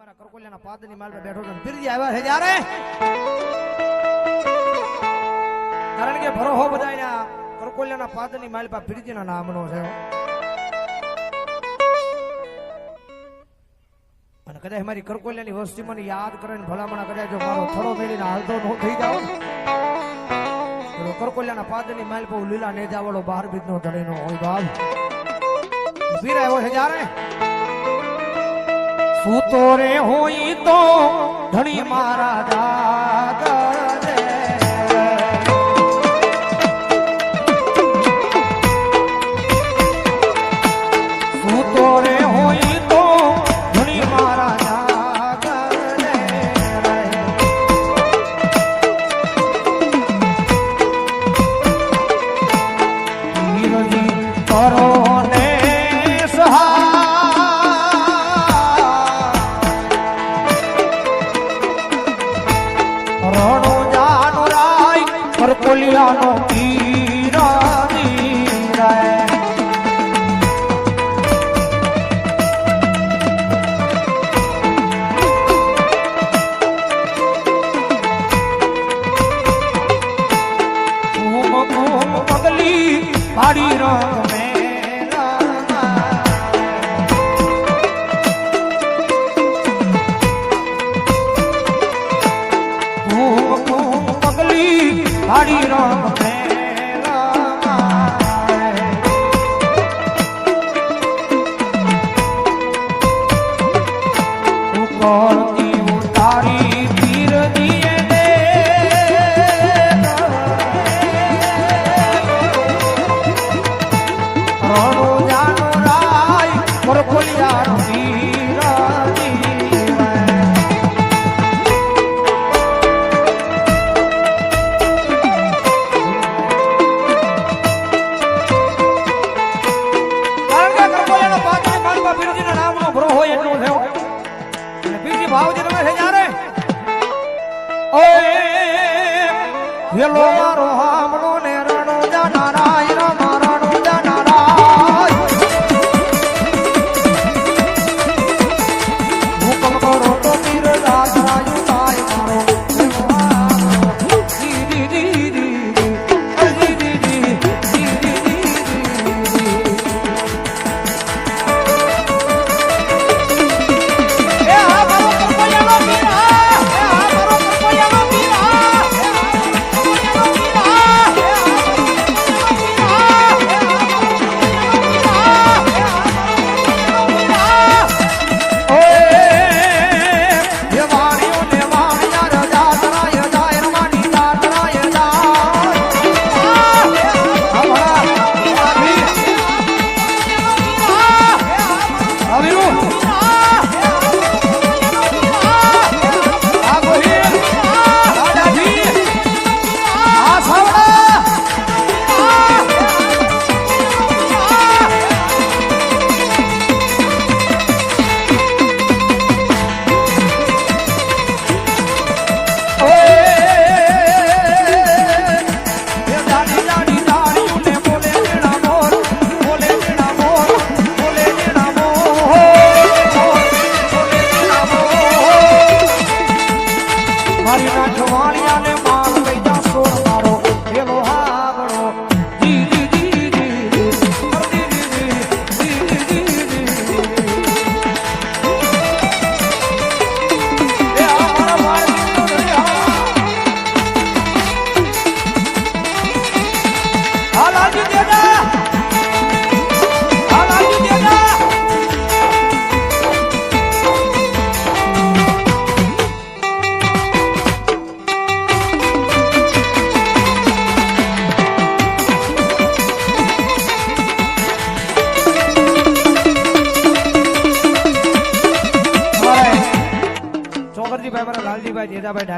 મારા કરકોલિયાના પાદની માલમાં બેઠો છું. પીરજી આવ્યા છે જ્યારે? કારણ કે ભરોહો બધાયના કરકોલિયાના પાદની માલ પર પીરજીના નામનો છે. અને કદાચ મારી કરકોલિયાની વસ્તી મને યાદ કરે ને ભલામણા કદાચ જો મારો થડો મેળીને હાલતો ન થઈ જાવ કરકોલિયાના પાદની માલ પર લીલા નેજાવાળો બહાર બીજનો ધણીનો હોય બાપ. આવ્યો છે જ્યારે? સૂતો રે હોય તો ધણી મારા દાદર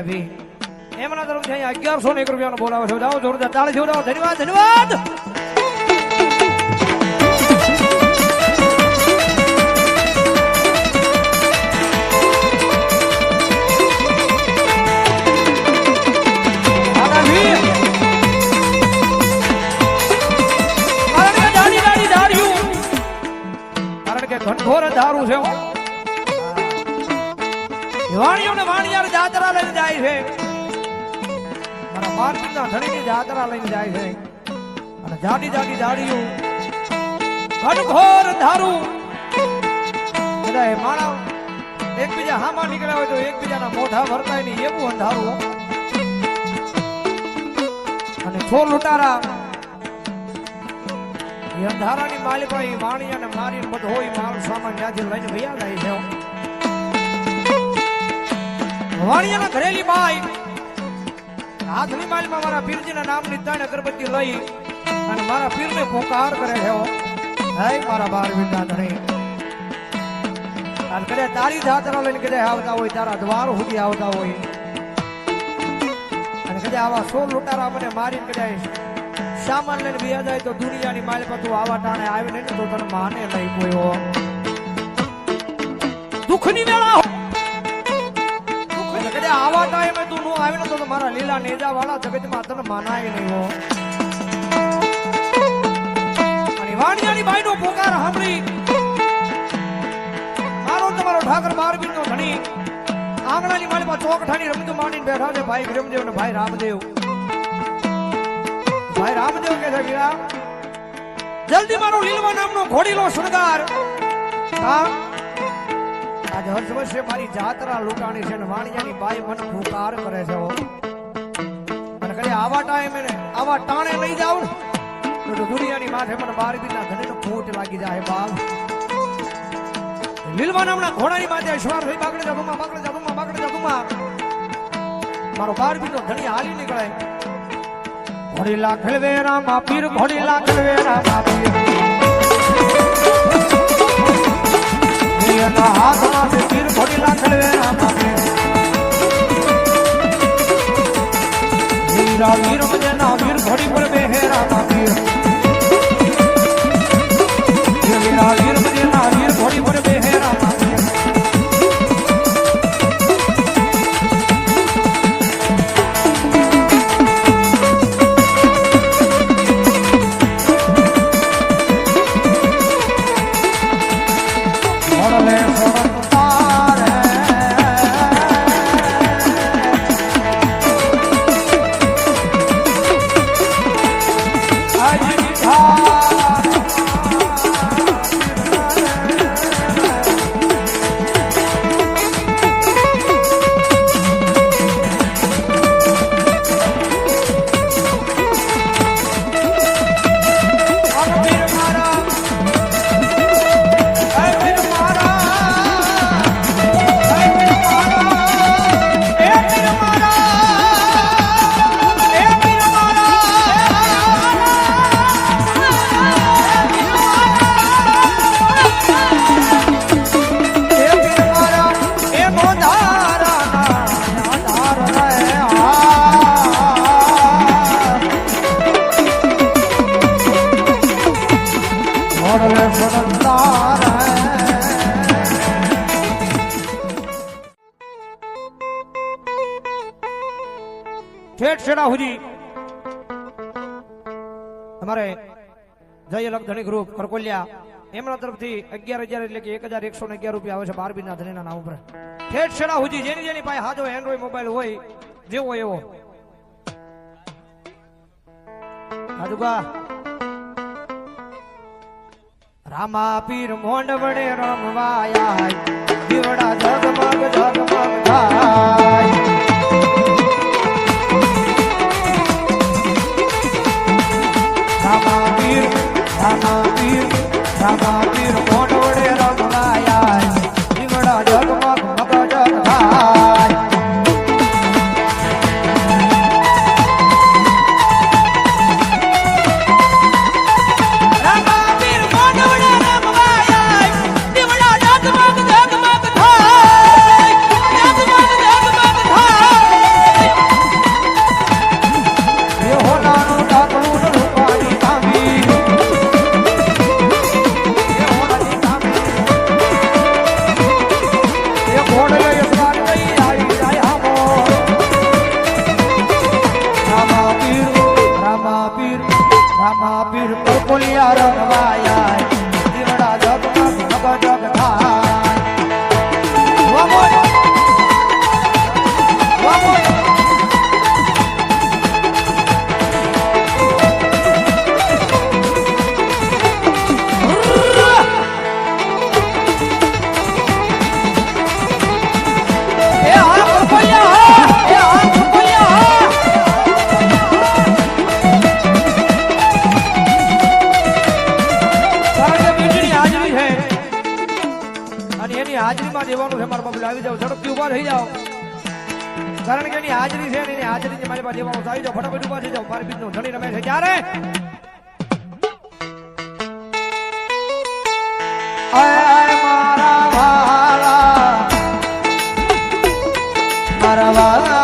ડાભી એમના તરફથી અહીંયા અગિયારસો ને એક રૂપિયાનો બોલાવો છો. જાઓ, જોરદાર તાળી જોડાવો ધન્યવાદ ધન્યવાદ! ઘનઘોર દારૂ છે. વાણીઓને વાણિયાર જાત્રા લઈને જાય છે. મારા માર્ગના ધણીની જાત્રા લઈને જાય છે. અને જાડી જાડી જાડીઓ ઘનઘોર ધારું. બધા એ માણસ એકબીજા હામાં નીકળ્યા હોય તો એકબીજાના મોઢા ભરતાય નહીં, એવું અંધારું અને છો લૂંટારા. અંધારાની માલિકાઈ વાણિયાને મારી બધો હોય, માલ સામાન ત્યાંથી લઈને ભૈયા જાય છે વાણિયાના ઘરેલી બાઈ હાથની માલમાં મારા પીરજીના નામની ત્રણ અગરબત્તી લઈ અને મારા પીરને પોકાર કરે છે હે. મારા બાર વિંદા ધણી. અને કદાચ તારી જાત્રા લઈને કદે આવતા હોય, તારા દ્વાર સુધી આવતા હોય. અને કદાચ આવા સોળ લૂંટારા મને મારી કદે સામાન લઈને બીજા જાય તો દુનિયાની માલ પર તું આવા ટાણે આવીને નહીં તો તને માને લઈ ગયો દુઃખની વેળા આવા ટાઈમે તું નું આવે ને તો મારા લીલા નેજા વાળા જગતમાં તને માનાય નહીં હો. અને વાણિયાની બાઈનો પોકાર સાંભળી. મારો તમારો ઠાકર બારબીન નો ધણી. આંગણાની માળીમાં ચોકઠાની રમતું માંડીને બેઠા છે ભાઈ વિરમદેવ ને ભાઈ રામદેવ. ભાઈ રામદેવ કે છે વીરા જલ્દી મારો લીલવા નામનો ઘોડીલો શણગાર. હા? આજ હર્ષ વર્ષે મારી જાત્રા લૂંટાણી છે વાણિયાની બાઈ મને ફૂકાર કરે છે અને કદી આવા ટાઈમે આવા ટાણે લઈ જાવ ને, તો દુનિયાની માથે મને બાર બીના ધણીનો ફૂટ લાગી જાય બાપ. લીલવા નામના ઘોડાની માથે શ્વાર થઈ બાગડે જાદુમાં બાગડે જાદુમાં બાગડે જાદુમાં મારો બાર તો ધણી હાલી નીકળે. ઘોડીલા ખેલવે રામા પીર ઘોડીલા ખેલવે રામા પીર વીરા ઘોડી સુધી અમારે જય લગધણી ગ્રુપ કરકોલિયા એમના તરફથી અગિયાર હજાર એટલે કે એક હજાર એકસો ને અગિયાર રૂપિયા આવે છે બાર બીના ધણીના નામ ઉપર. ઠેઠ છેડા સુધી જેની જેની પાસે હાજો એન્ડ્રોઈડ મોબાઈલ હોય, જેવો એવો. હાજુકા રામા પીર મોંડ વડે રમવાયા દીવડા જગમગ જગમગ થાય રામા પીર રામા પીર રામા પીર મોંડ વડે રમવાયા બોલ આવી જાઓ, ઝડપથી ઊભા થઈ જાઓ. કારણ કે એની હાજરી છે એની હાજરી મારી પાસે દેવાનું આવી જાઓ, ફટાફટ ઊભા થઈ જાઓ. મારી બીજનું રમે છે. ત્યારે મારા વાલા. મારા મારા